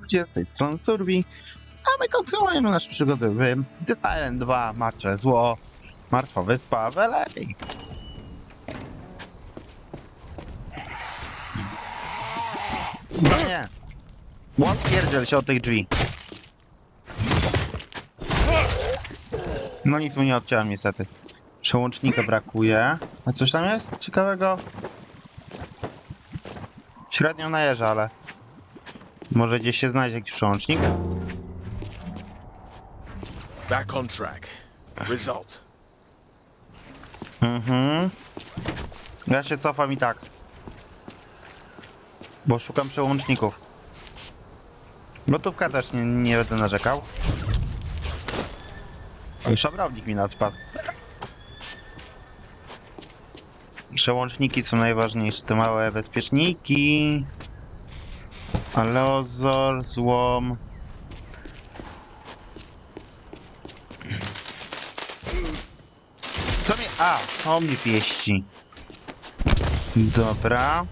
Ludzie z tej strony Survi, a my kontynuujemy nasze przygody w Dead Island 2, Martwe Zło, Martwa Wyspa, w LA. No nie. Odpierdziel się od tych drzwi. No nic mu nie odciąłem niestety. Przełącznika brakuje. A coś tam jest ciekawego? Średnio najeżdża, ale... Może gdzieś się znajdzie jakiś przełącznik? Back on track. Result. Mhm. Ja się cofam i tak. Bo szukam przełączników. Gotówka też nie, nie będę narzekał. Oj, Szabrownik mi nadpadł. Przełączniki są najważniejsze, te małe bezpieczniki. Aleozor, złom. Co mnie... A, to mnie pieści. Dobra.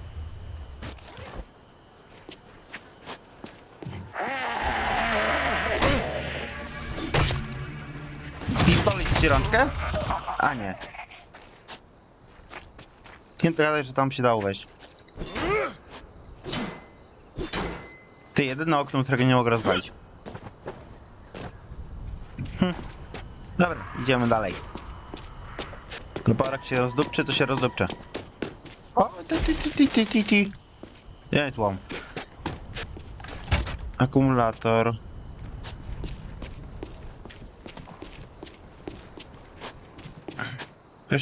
Pistolet ci rączkę? A nie. Nie gadaj, że tam się dało wejść. Ty, jedyne okno, którego nie mogę rozwalić. Hm. Dobra, idziemy dalej. Kloparek się rozdupczy, to się rozdupcze. O, ty, ty, ty, ty, ty, ty, ty. Jest łom. Akumulator.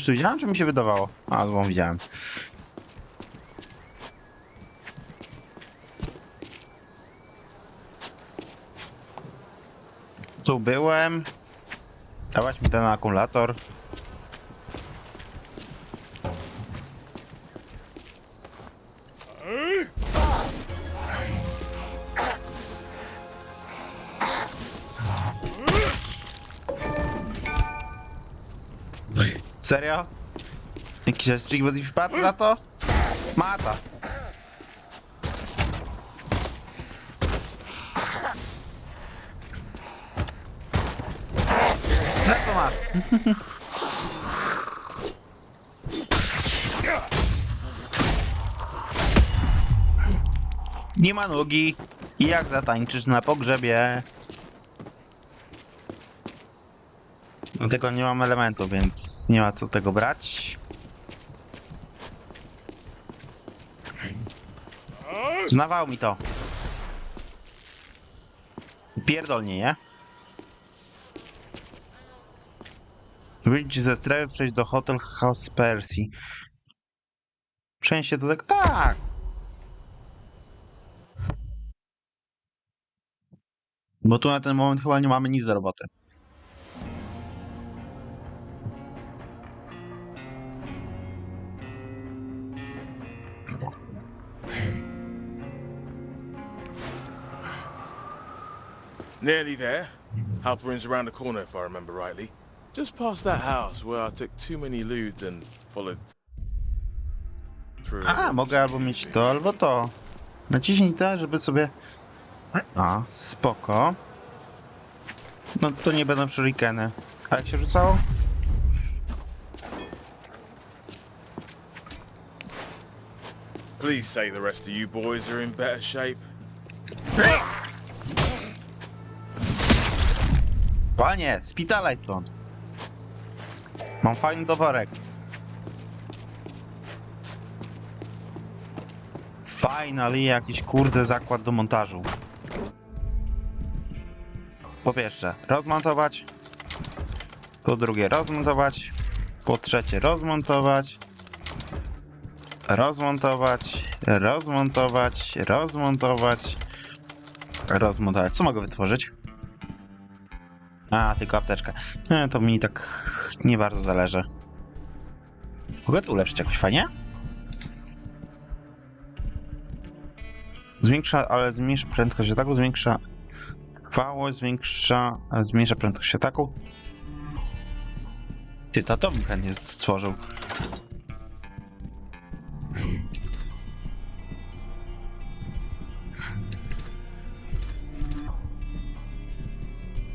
Tu widziałem, czy mi się wydawało? A, złom widziałem. Tu byłem. Dawać mi ten akumulator. Serio? Jakiś będzie wpadł na to? Mata. Co to masz? Nie ma nogi. I jak zatańczysz na pogrzebie? Do tego nie mam elementu, więc nie ma co tego brać. Znawał mi to. Pierdolnie, nie? Wyjdź ze strefy, przejść do Hotel House Persji. Przejście do tego... Tak! Bo tu na ten moment chyba nie mamy nic do roboty. Nearly there. Halperin's around the corner, if I remember rightly. Just past that house where I took too many lewds and followed through. A, mogę albo mieć to, albo to. Naciśnij to, żeby sobie... A, spoko. No to nie będą shurikeny. A jak się rzucało? Please say the rest of you boys are in better shape. Panie, spitalaj stąd. Mam fajny towarek. Finally jakiś kurde zakład do montażu. Po pierwsze, rozmontować. Po drugie, rozmontować. Po trzecie, rozmontować. Rozmontować. Rozmontować. Rozmontować. Rozmontować. Co mogę wytworzyć? A, tylko apteczkę. Nie, to mi tak nie bardzo zależy. Mogę to ulepszyć jakoś fajnie? Zwiększa, ale zmniejsza prędkość ataku, zwiększa trwałość, zwiększa, a zmniejsza prędkość ataku. Ty, to bym chętnie stworzył.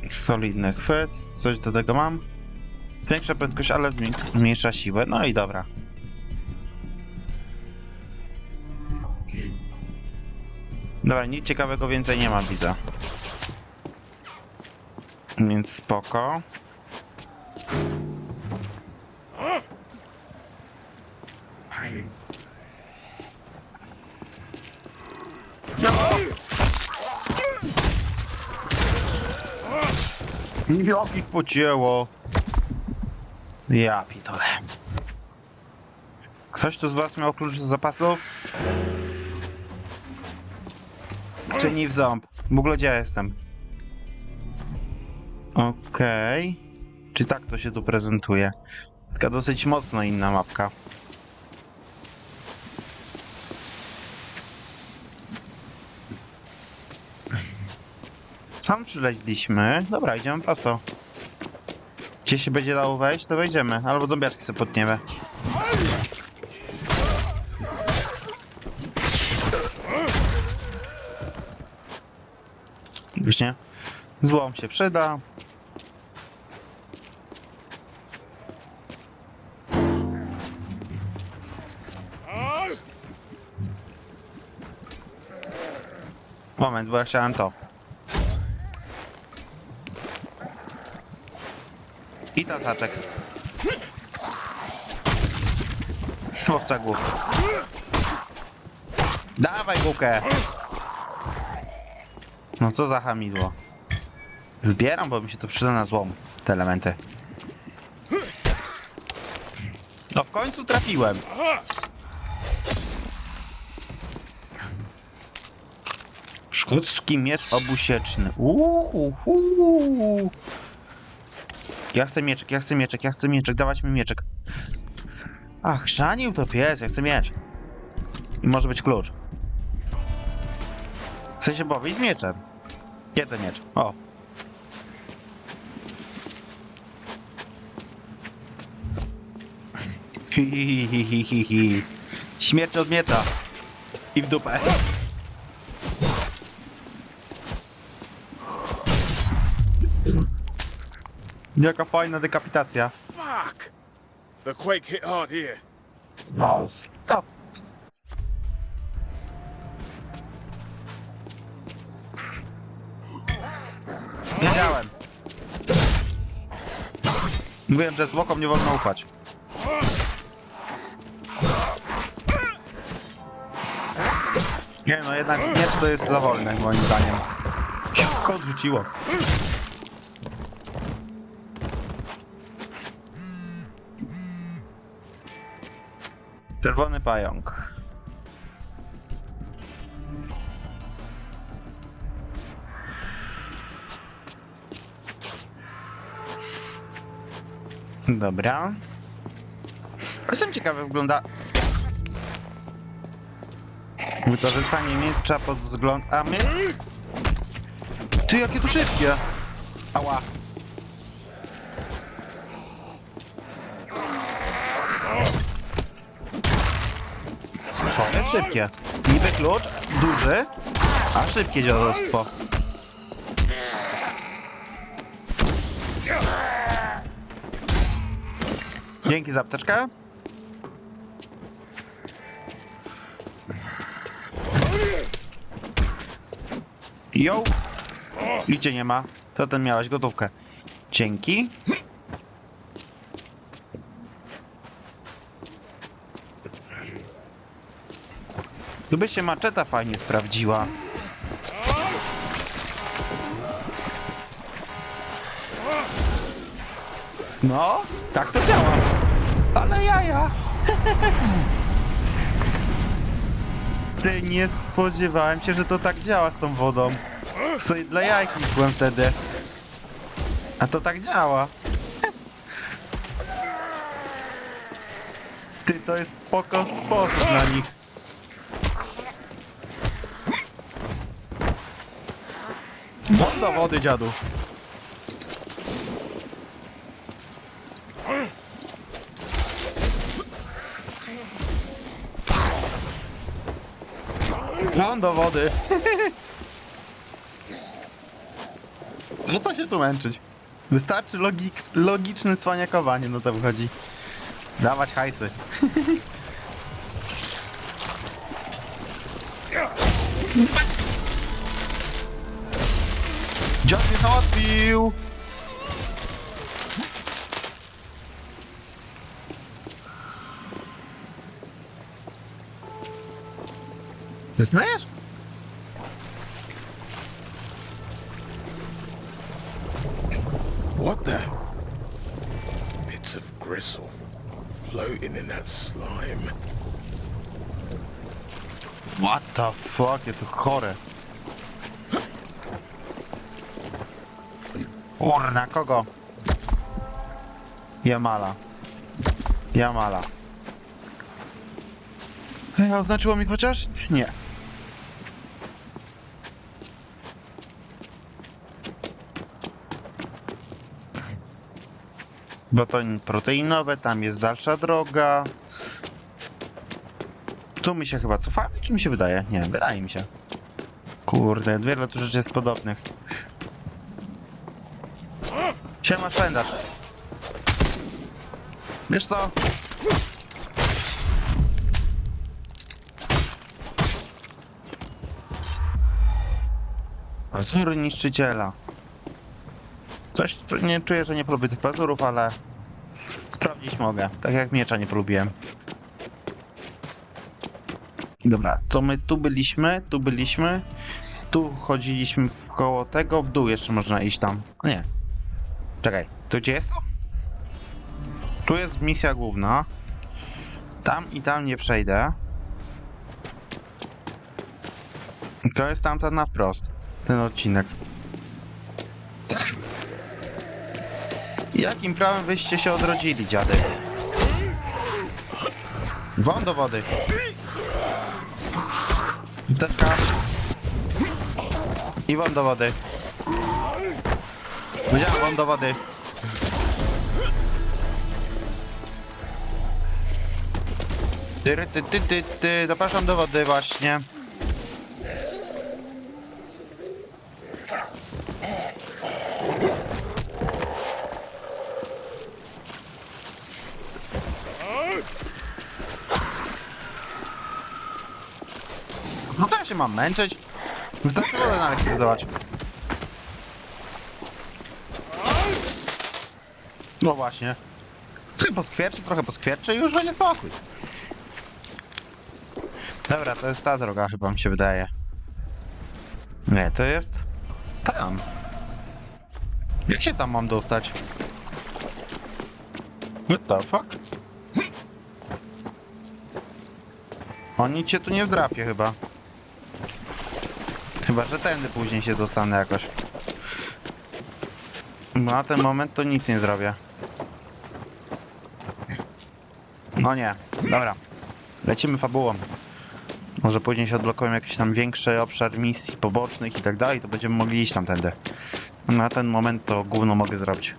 Solidny chwyt. Coś do tego mam. Większa prędkość, ale zmniejsza siłę. No i dobra. Dobra, nic ciekawego więcej nie ma, widzę. Więc spoko. Jak ich pocięło? Ja pitole. Ktoś tu z was miał klucz do zapasu? Czy nie w ząb? W ogóle gdzie ja jestem? Okej. Czy tak to się tu prezentuje? Taka dosyć mocno inna mapka. Sam przyleźliśmy. Dobra, idziemy prosto. Gdzie się będzie dało wejść, to wejdziemy. Albo zombiaczki sobie potniemy. Już nie? Złom się przyda. Moment, bo ja chciałem to. I tasaczek. Łowca głów. Dawaj bukę! No co za hamidło. Zbieram, bo mi się to przyda na złom, te elementy. No w końcu trafiłem. Szkocki miecz obusieczny. Uuu. Ja chcę mieczek, ja chcę mieczek, ja chcę mieczek, dawać mi mieczek. Ach, chrzanił to pies, ja chcę miecz. I może być klucz. Chcę się bawić mieczem. Ten miecz? O. Hi. Śmierć od miecza. I w dupę. Jaka fajna dekapitacja. Fuck! The quake hit hard here. Stop. Wiedziałem. Mówiłem, że zwłokom nie wolno ufać. Nie no, jednak miecz to jest za wolny, moim zdaniem. Szybko odrzuciło. Czerwony pająk. Dobra. Jestem ciekawy, wygląda wykorzystanie miecza pod wzgląd... A my... Ty, jakie to szybkie! Ała. Jest szybkie. Niby klucz, duży, a szybkie dziadostwo. Dzięki za apteczkę. Jo! Licie nie ma. To ten miałeś gotówkę. Dzięki. Tu by się maczeta fajnie sprawdziła. No, tak to działa. Ale jaja. Ty, nie spodziewałem się, że to tak działa z tą wodą. Co dla jaj klikłem wtedy. A to tak działa. Ty, to jest spoko sposób na nich. Won do wody, dziadu. Won do wody. No co się tu męczyć? Wystarczy logik, logiczne cwaniakowanie, no to wychodzi. Dawać hajsy. Dziad mnie załatwił! Znajesz? What the? Bits of gristle floating in that slime. What the fuck, jest to chore. Urna, kogo? Jamala. Jamala. Ej, a oznaczyło mi chociaż? Nie. Batoń proteinowe, tam jest dalsza droga. Tu my się chyba cofamy, czy mi się wydaje? Nie, wydaje mi się. Kurde, wiele tu rzeczy jest podobnych. Siema, szwendarz. Wiesz co? Pazury niszczyciela. Coś nie czuję, że nie polubię tych pazurów, ale sprawdzić mogę. Tak jak miecza nie polubiłem. Dobra, to my tu byliśmy, tu byliśmy. Tu chodziliśmy w koło tego, w dół jeszcze można iść tam. Nie. Czekaj, tu gdzie jest to? Tu jest misja główna. Tam i tam nie przejdę. To jest tamta na wprost. Ten odcinek. Jakim prawem wyście się odrodzili, dziady? Wam do wody. Teczka. I wam do wody. Powiedziałem wam do wody. Ty, ty, ty, ty, ty, zapraszam do wody właśnie. No co ja się mam męczyć? Wystarczy wodę naelektryzować. No właśnie. Trochę poskwierczy, trochę poskwierczy i już będzie spokój. Dobra, to jest ta droga chyba mi się wydaje. Nie, to jest... Tam. Jak się tam mam dostać? What the fuck? O nic cię tu nie wdrapie chyba. Chyba, że tędy później się dostanę jakoś. No, na ten moment to nic nie zrobię. No nie, dobra. Lecimy fabułą. Może później się odblokują jakiś tam większy obszar misji pobocznych i tak dalej, to będziemy mogli iść tamtędy. Na ten moment to gówno mogę zrobić.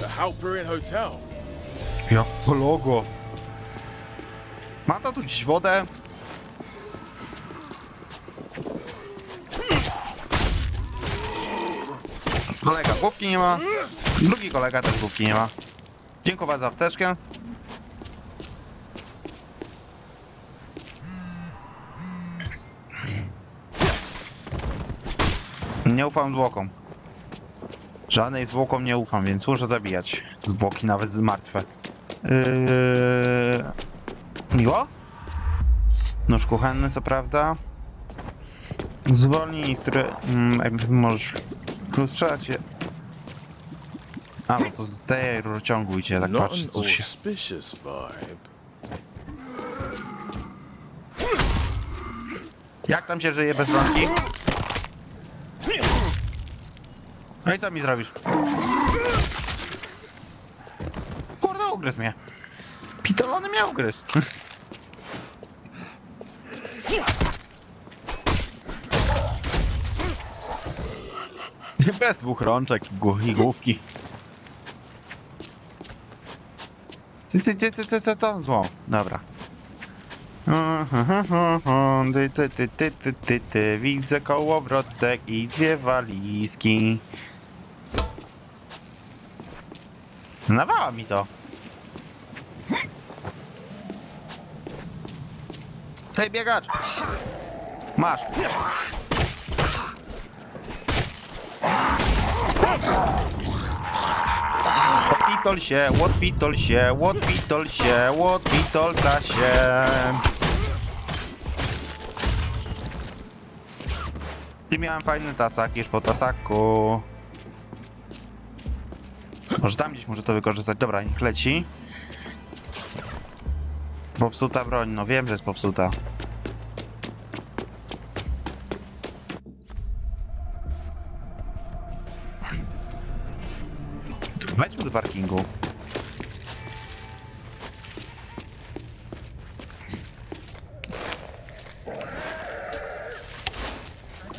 The Halperin Hotel. Jak to logo? Ma to tu gdzieś wodę? Kolega główki nie ma. Drugi kolega też główki nie ma. Dziękuję za apteczkę. Nie ufam zwłokom. Żadnej zwłokom nie ufam, więc muszę zabijać. Zwłoki nawet martwe. Yy... Miło? Nóż kuchenny, co prawda. Zwolnij niektóre... Mm, możesz... Frustrać je... A, bo to zdaje rurociągu idzie, tak Not patrzę, an co się... auspicious vibe. Jak tam się żyje bez rączki? No i co mi zrobisz? Kurde, ugryzł mnie. Pitolony mnie ugryzł. Bez dwóch rączek i główki. Ty, ty, ty, ty, ty, ty, co? Zło. Dobra. Ty, ty, ty, ty, ty, ty, ty. Widzę kołowrotek i dwie walizki. Nawała mi to. Tej biegacz! Masz! Odpitol się, odpitol się, odpitol się, odpitolka się. I miałem fajny tasak, już po tasaku. Może tam gdzieś może to wykorzystać. Dobra, niech leci. Popsuta broń, no wiem, że jest popsuta. Parkingu.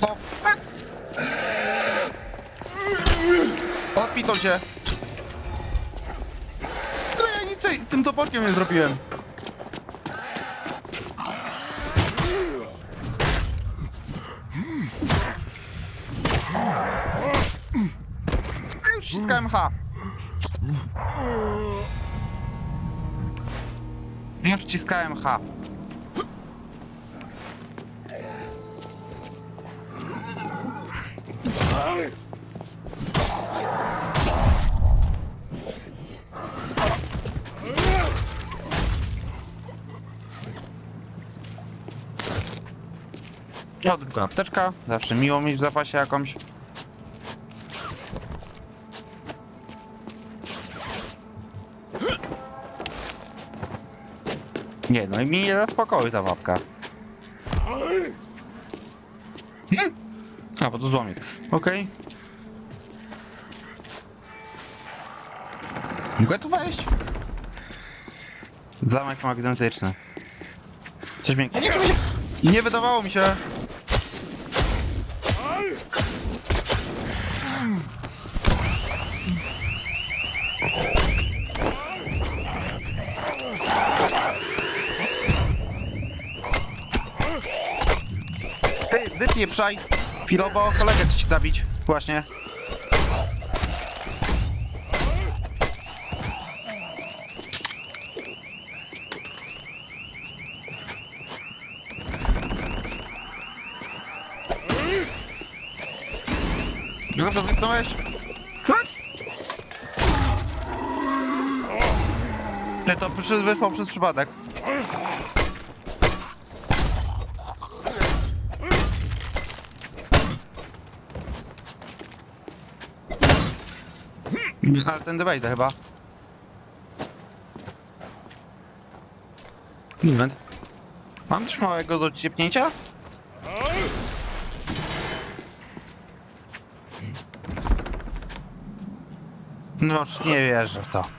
O, fuck! Odpitol się! No ja nic tym toporkiem nie zrobiłem. Już ściskałem H. Już wciskałem H. O, druga apteczka. Zawsze miło mieć w zapasie jakąś. Nie, no i mi nie da spokoju ta babka. Hmm? A, bo to złom jest. Okej. Mogę tu wejść? Zamek magnetyczny. Coś nie, nie wydawało mi się. Ty, wypieprzaj! Chwilowo kolegę ci zabić. Właśnie. Już to wypnąłeś? Co? Nie, to wyszło przez przypadek. Ale tędy wejdę chyba. Moment. Mam coś małego do ciepnięcia? No już nie wierzę w to.